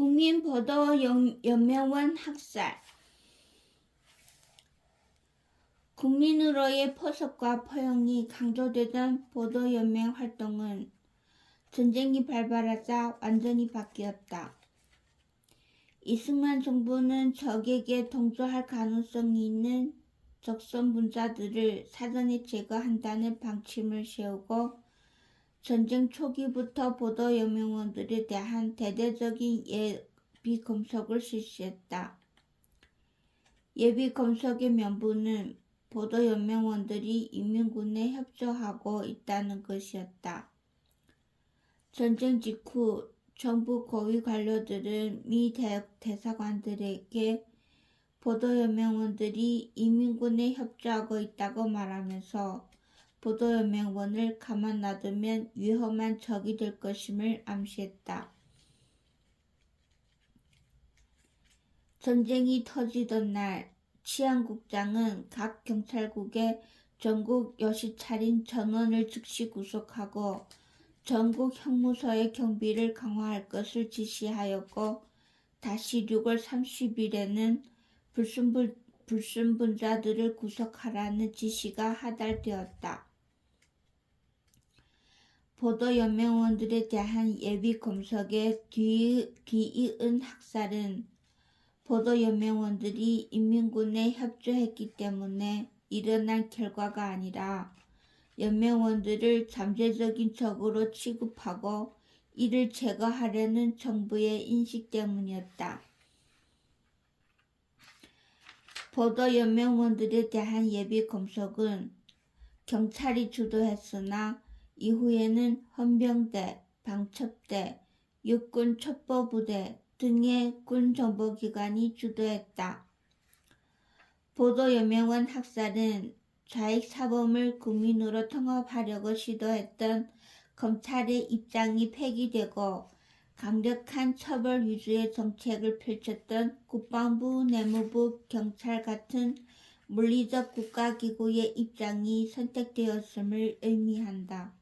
국민보도연맹원 학살 국민으로의 포섭과 포용이 강조되던 보도연맹 활동은 전쟁이 발발하자 완전히 바뀌었다. 이승만 정부는 적에게 동조할 가능성이 있는 적선 문자들을 사전에 제거한다는 방침을 세우고 전쟁 초기부터 보도연맹원들에 대한 대대적인 예비 검색을 실시했다. 예비 검색의 면부는 보도연맹원들이 인민군에 협조하고 있다는 것이었다. 전쟁 직후 정부 고위 관료들은 미 대사관들에게 보도연맹원들이 인민군에 협조하고 있다고 말하면서 보도연맹원을 가만 놔두면 위험한 적이 될 것임을 암시했다. 전쟁이 터지던 날 치안국장은 각 경찰국에 전국 여시 차린 전원을 즉시 구속하고 전국 형무소의 경비를 강화할 것을 지시하였고 다시 6월 30일에는 불순분, 불순분자들을 구속하라는 지시가 하달되었다. 보도연맹원들에 대한 예비 검색에 뒤, 뒤이은 학살은 보도연맹원들이 인민군에 협조했기 때문에 일어난 결과가 아니라 연맹원들을 잠재적인 적으로 취급하고 이를 제거하려는 정부의 인식 때문이었다. 보도연맹원들에 대한 예비 검색은 경찰이 주도했으나 이후에는 헌병대, 방첩대, 육군 첩보부대 등의 군 정보기관이 주도했다. 보도연맹원 학살은 좌익 사범을 국민으로 통합하려고 시도했던 검찰의 입장이 폐기되고 강력한 처벌 위주의 정책을 펼쳤던 국방부, 내무부, 경찰 같은 물리적 국가기구의 입장이 선택되었음을 의미한다.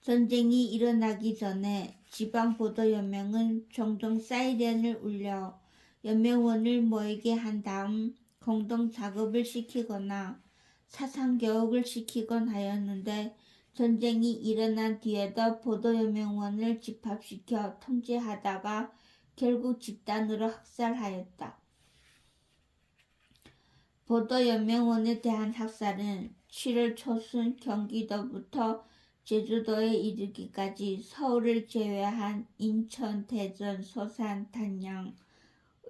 전쟁이 일어나기 전에 지방보도연맹은 종종 사이렌을 울려 연맹원을 모이게 한 다음 공동 작업을 시키거나 사상 교육을 시키곤 하였는데 전쟁이 일어난 뒤에도 보도연맹원을 집합시켜 통제하다가 결국 집단으로 학살하였다. 보도연맹원에 대한 학살은 7월 초순 경기도부터 제주도에 이르기까지 서울을 제외한 인천, 대전, 소산, 단양,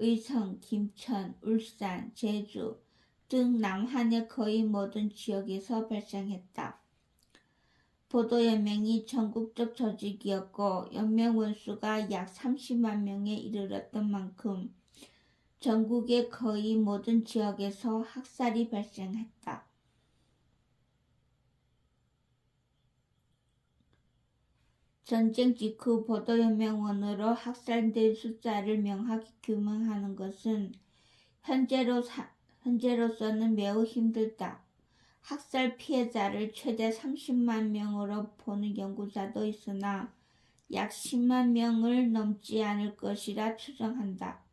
의성, 김천, 울산, 제주 등 남한의 거의 모든 지역에서 발생했다. 보도연맹이 전국적 조직이었고 연맹 원수가 약 30만 명에 이르렀던 만큼 전국의 거의 모든 지역에서 학살이 발생했다. 전쟁 직후 보도연맹원으로 학살된 숫자를 명확히 규명하는 것은 현재로 사, 현재로서는 매우 힘들다. 학살 피해자를 최대 30만 명으로 보는 연구자도 있으나 약 10만 명을 넘지 않을 것이라 추정한다.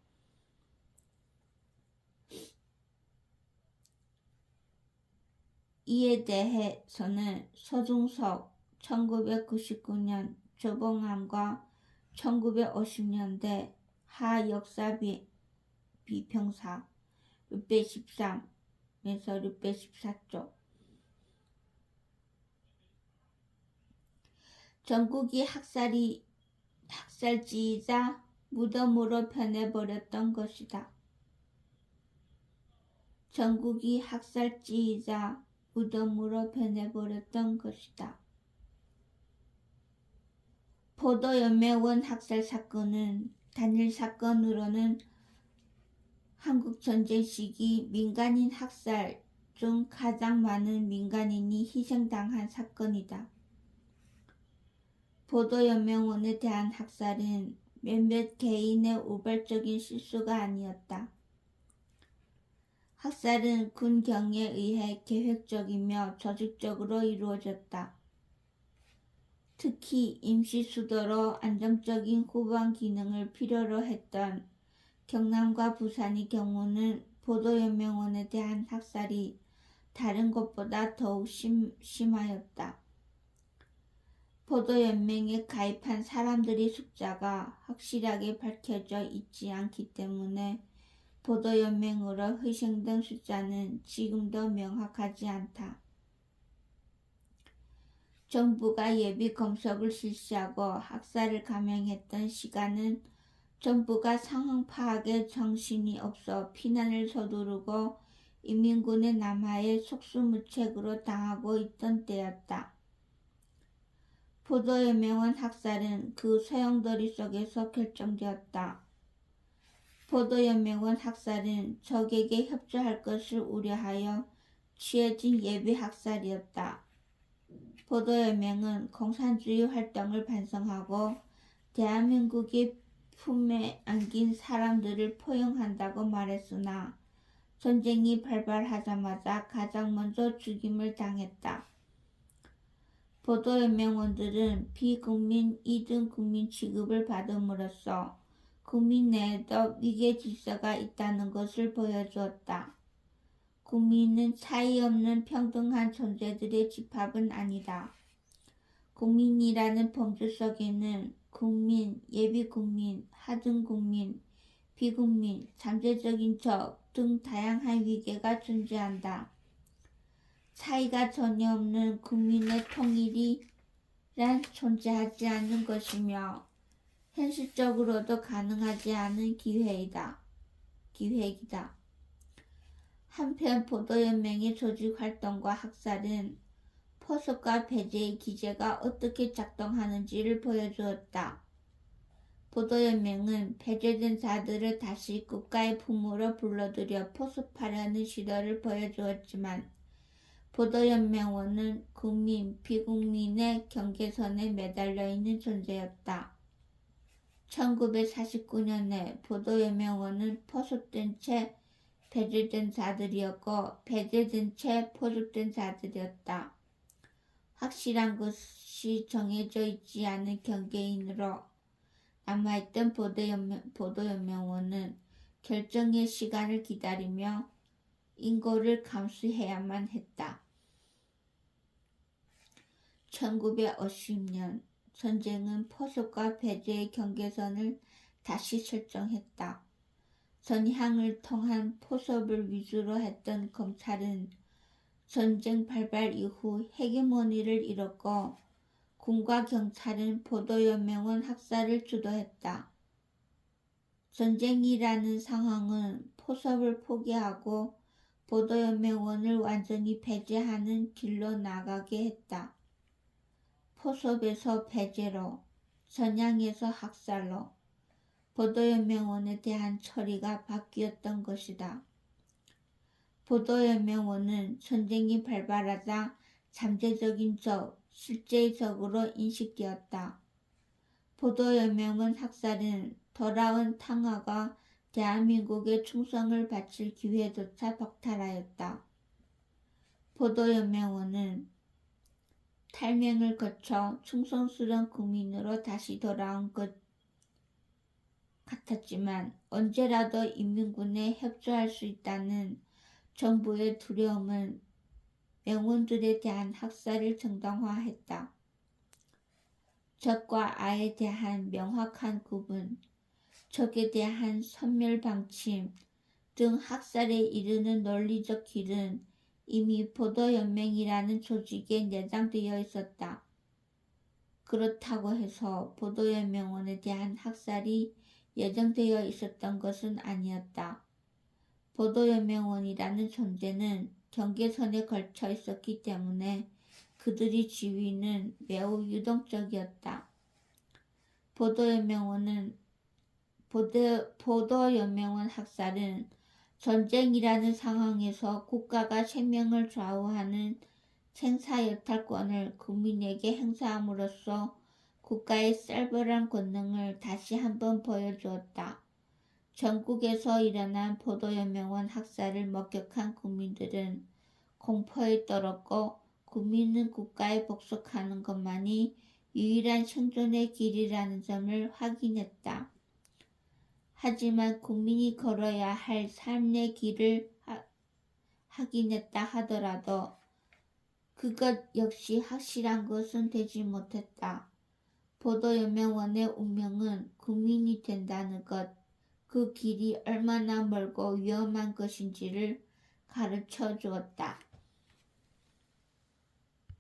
이에 대해서는 서중석 1999년 조봉암과 1950년대 하 역사 비, 비평사 613에서 614쪽 전국이 학살이 학살지이자 무덤으로 변해버렸던 것이다. 전국이 학살지이자 무덤으로 변해버렸던 것이다. 보도연맹원 학살 사건은 단일 사건으로는 한국 전쟁 시기 민간인 학살 중 가장 많은 민간인이 희생당한 사건이다. 보도연맹원에 대한 학살은 몇몇 개인의 우발적인 실수가 아니었다. 학살은 군 경에 의해 계획적이며 조직적으로 이루어졌다. 특히 임시 수도로 안정적인 후방 기능을 필요로 했던 경남과 부산의 경우는 보도연맹원에 대한 학살이 다른 곳보다 더욱 심, 심하였다. 보도연맹에 가입한 사람들의 숫자가 확실하게 밝혀져 있지 않기 때문에 보도연맹으로 희생된 숫자는 지금도 명확하지 않다. 정부가 예비 검색을 실시하고 학살을 감행했던 시간은 정부가 상황 파악에 정신이 없어 피난을 서두르고 인민군의 남하에 속수무책으로 당하고 있던 때였다. 보도연맹원 학살은 그 소용돌이 속에서 결정되었다. 보도연맹원 학살은 적에게 협조할 것을 우려하여 취해진 예비 학살이었다. 보도연맹은 공산주의 활동을 반성하고 대한민국의 품에 안긴 사람들을 포용한다고 말했으나 전쟁이 발발하자마자 가장 먼저 죽임을 당했다. 보도연맹원들은 비국민 2등 국민 취급을 받음으로써 국민 내에도 위계 질서가 있다는 것을 보여주었다. 국민은 차이 없는 평등한 존재들의 집합은 아니다. 국민이라는 범주 속에는 국민, 예비국민, 하등국민, 비국민, 잠재적인 적 등 다양한 위계가 존재한다. 차이가 전혀 없는 국민의 통일이란 존재하지 않는 것이며 현실적으로도 가능하지 않은 기회이다. 기획이다. 한편 보도연맹의 조직 활동과 학살은 포섭과 배제의 기제가 어떻게 작동하는지를 보여주었다. 보도연맹은 배제된 자들을 다시 국가의 품으로 불러들여 포섭하려는 시도를 보여주었지만 보도연맹원은 국민, 비국민의 경계선에 매달려 있는 존재였다. 1949년에 보도연맹원은 포섭된 채 배제된 자들이었고 배제된 채 포섭된 자들이었다. 확실한 것이 정해져 있지 않은 경계인으로 남아있던 보도연맹, 보도연맹원은 결정의 시간을 기다리며 인고를 감수해야만 했다. 1950년 전쟁은 포섭과 배제의 경계선을 다시 설정했다. 전향을 통한 포섭을 위주로 했던 검찰은 전쟁 발발 이후 헤게모니를 잃었고 군과 경찰은 보도연맹원 학살을 주도했다. 전쟁이라는 상황은 포섭을 포기하고 보도연맹원을 완전히 배제하는 길로 나가게 했다. 포섭에서 배제로, 전향에서 학살로 보도연맹원에 대한 처리가 바뀌었던 것이다. 보도연맹원은 전쟁이 발발하자 잠재적인 적, 실제의 적으로 인식되었다. 보도연맹원 학살은 돌아온 탕화가 대한민국의 충성을 바칠 기회조차 박탈하였다. 보도연맹원은 탈명을 거쳐 충성스러운 국민으로 다시 돌아온 것 같았지만 언제라도 인민군에 협조할 수 있다는 정부의 두려움은 명원들에 대한 학살을 정당화했다. 적과 아에 대한 명확한 구분, 적에 대한 선멸 방침 등 학살에 이르는 논리적 길은 이미 보도연맹이라는 조직에 내장되어 있었다. 그렇다고 해서 보도연맹원에 대한 학살이 예정되어 있었던 것은 아니었다. 보도연맹원이라는 존재는 경계선에 걸쳐 있었기 때문에 그들의 지위는 매우 유동적이었다. 보도연맹원은 보도, 보도연맹원 학살은 전쟁이라는 상황에서 국가가 생명을 좌우하는 생사여탈권을 국민에게 행사함으로써 국가의 쌀벌한 권능을 다시 한번 보여주었다. 전국에서 일어난 보도연맹원 학살을 목격한 국민들은 공포에 떨었고 국민은 국가에 복속하는 것만이 유일한 생존의 길이라는 점을 확인했다. 하지만 국민이 걸어야 할 삶의 길을 하- 확인했다 하더라도 그것 역시 확실한 것은 되지 못했다. 보도연맹원의 운명은 국민이 된다는 것, 그 길이 얼마나 멀고 위험한 것인지를 가르쳐 주었다.